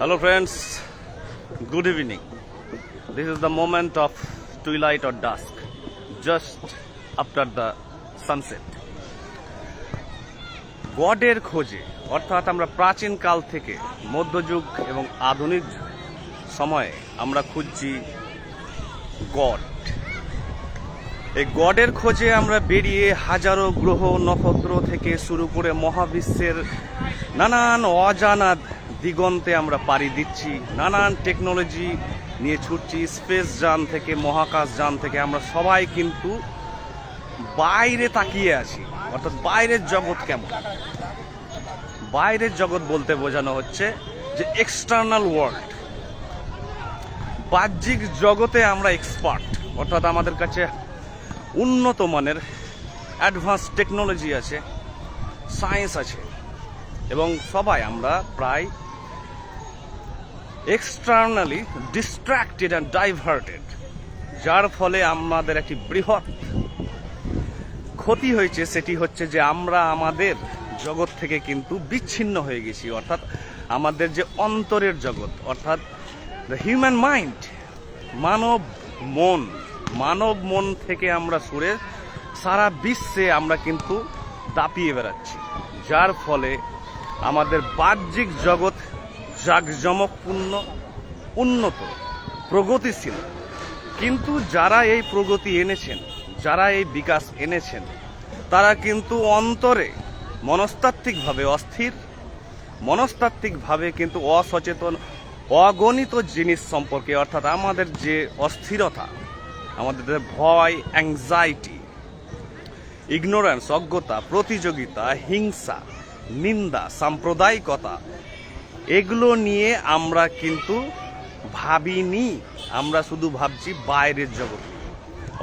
Hello, friends. Good evening. This is the moment of twilight or dusk, just after the sunset. গডের খোঁজে অর্থাৎ আমরা প্রাচীন কাল থেকে মধ্যযুগ এবং আধুনিক সময়ে আমরা খুঁজছি গড এই গডের খোঁজে আমরা বেরিয়ে হাজারো গ্রহ নক্ষত্র থেকে শুরু করে মহাবিশ্বের নানান অজানা দিগন্তে আমরা পাড়ি দিচ্ছি। নানান টেকনোলজি নিয়ে ছুটছি। স্পেস যান থেকে, মহাকাশ যান থেকে আমরা সবাই কিন্তু বাইরে তাকিয়ে আছি। অর্থাৎ বাইরের জগৎ কেমন? বাইরের জগৎ বলতে বোঝানো হচ্ছে যে এক্সটার্নাল ওয়ার্ল্ড বাহ্যিক জগতে আমরা এক্সপার্ট অর্থাৎ আমাদের কাছে উন্নত মানের অ্যাডভান্স টেকনোলজি আছে সায়েন্স আছে। এবং সবাই আমরা প্রায় এক্সটার্নালি ডিস্ট্র্যাক্টেড অ্যান্ড ডাইভার্টেড যার ফলে আমাদের একটি বৃহৎ ক্ষতি হয়েছে। সেটি হচ্ছে যে আমরা আমাদের জগৎ থেকে কিন্তু বিচ্ছিন্ন হয়ে গেছি। অর্থাৎ আমাদের যে অন্তরের জগৎ, অর্থাৎ দ্য হিউম্যান মাইন্ড মানব মন মানব মন থেকে আমরা সুরে সারা বিশ্বে আমরা কিন্তু দাপিয়ে বেড়াচ্ছি। যার ফলে আমাদের বাহ্যিক জগৎ জাঁকজমকপূর্ণ, উন্নত, প্রগতিশীল। কিন্তু যারা এই প্রগতি এনেছেন, যারা এই বিকাশ এনেছেন, তারা কিন্তু অন্তরে মনস্তাত্ত্বিকভাবে অস্থির, মনস্তাত্ত্বিকভাবে কিন্তু অসচেতন, অগণিত জিনিস সম্পর্কে, অর্থাৎ আমাদের যে অস্থিরতা, আমাদের ভয় অ্যাংজাইটি ইগনোরেন্স অজ্ঞতা, প্রতিযোগিতা, হিংসা, নিন্দা, সাম্প্রদায়িকতা এগুলো নিয়ে আমরা কিন্তু ভাবিনি, আমরা শুধু ভাবছি বাইরের জগৎ।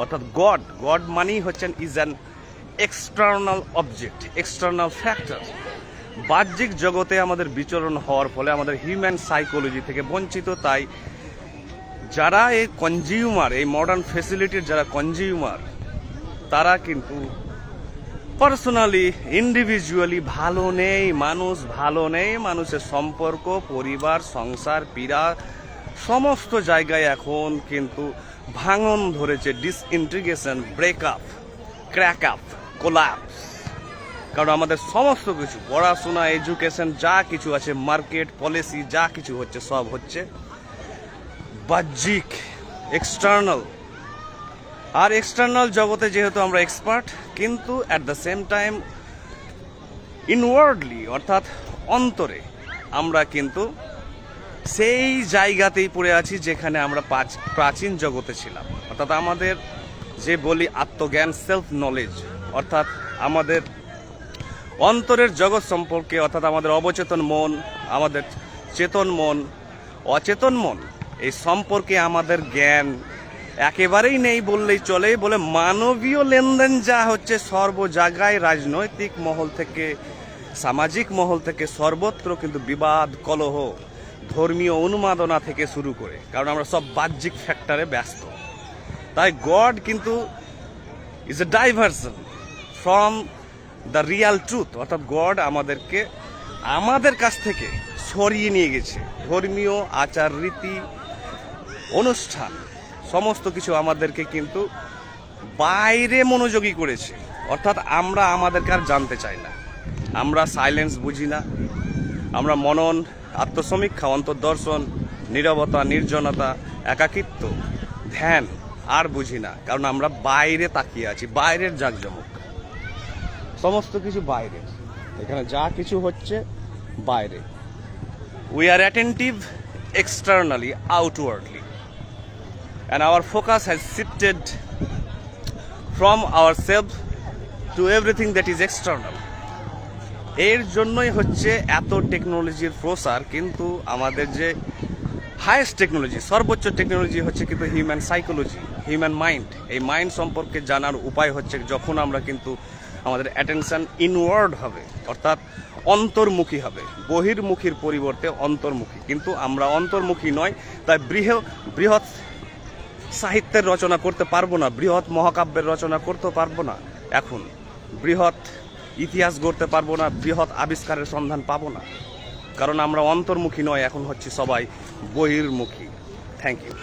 অর্থাৎ গড গড মানেই হচ্ছেন is an external object external factor বাহ্যিক জগতে আমাদের বিচরণ হওয়ার ফলে আমাদের হিউম্যান সাইকোলজি থেকে বঞ্চিত, তাই যারা এই কনজিউমার এই মডার্ন ফেসিলিটির যারা কনজিউমার তারা কিন্তু পার্সোনালি ইন্ডিভিজুয়ালি ভালো নেই, মানুষ ভালো নেই, মানুষের সম্পর্ক, পরিবার, সংসার, পীড়া, সমস্ত জায়গায় এখন কিন্তু ভাঙন ধরেছে disintegration breakup crack up collapse কারণ আমাদের সমস্ত কিছু, পড়াশোনা এডুকেশন যা কিছু আছে মার্কেট পলিসি যা কিছু হচ্ছে, সব হচ্ছে বাহ্যিক এক্সটার্নাল আর এক্সটার্নাল জগতে যেহেতু আমরা এক্সপার্ট কিন্তু at the same time inwardly অর্থাৎ অন্তরে, আমরা কিন্তু সেই জায়গাতেই পড়ে আছি যেখানে আমরা প্রাচীন জগতে ছিলাম। অর্থাৎ আমাদের যে বলি আত্মজ্ঞান সেলফ নলেজ অর্থাৎ আমাদের অন্তরের জগৎ সম্পর্কে, অর্থাৎ আমাদের অবচেতন মন, আমাদের চেতন মন, অচেতন মন, এই সম্পর্কে আমাদের জ্ঞান একেবারেই নেই বললেই চলে, বলে মানবীয় লেনদেন যা হচ্ছে সর্ব জায়গায় রাজনৈতিক মহল থেকে, সামাজিক মহল থেকে সর্বত্র কিন্তু বিবাদ, কলহ, ধর্মীয় উন্মাদনা থেকে শুরু করে, কারণ আমরা সব বাহ্যিক ফ্যাক্টরে ব্যস্ত। তাই গড কিন্তু is a diversion from the real truth অর্থাৎ গড আমাদেরকে, আমাদের কাছ থেকে সরিয়ে নিয়ে গেছে। ধর্মীয়, আচার, রীতি, অনুষ্ঠান সমস্ত কিছু আমাদেরকে কিন্তু বাইরে মনোযোগী করেছে। অর্থাৎ আমরা আমাদেরকে আর জানতে চাই না। আমরা সাইলেন্স বুঝি না। আমরা মনন, আত্মসমীক্ষা, অন্তর্দর্শন, নীরবতা, নির্জনতা, একাকিত্ব, ধ্যান আর বুঝি না। কারণ আমরা বাইরে তাকিয়ে আছি, বাইরের জাঁকজমক। সমস্ত কিছু বাইরে। এখানে যা কিছু হচ্ছে বাইরে। We are attentive externally outwardly and our focus has shifted from ourselves to everything that is external. এর জন্যই হচ্ছে এত টেকনোলজির প্রসার, কিন্তু আমাদের যে হায়েস্ট টেকনোলজি সর্বোচ্চ টেকনোলজি হচ্ছে কিন্তু হিউম্যান সাইকোলজি হিউম্যান মাইন্ড এই মাইন্ড সম্পর্কে জানার উপায় হচ্ছে যখন আমরা কিন্তু আমাদের অ্যাটেনশন ইনওয়ার্ড হবে, অর্থাৎ অন্তর্মুখী হবে, বহির্মুখীর পরিবর্তে অন্তর্মুখী। কিন্তু আমরা অন্তর্মুখী নয়, তাই বৃহ, বৃহৎ সাহিত্যের রচনা করতে পারব না, বৃহৎ মহাকাব্যের রচনা করতে পারব না। এখন বৃহৎ ইতিহাস গড়তে পারব না, বৃহৎ আবিষ্কারের সন্ধান পাবো না। কারণ আমরা অন্তর্মুখী নয়, এখন হচ্ছে সবাই বহির্মুখী। Thank you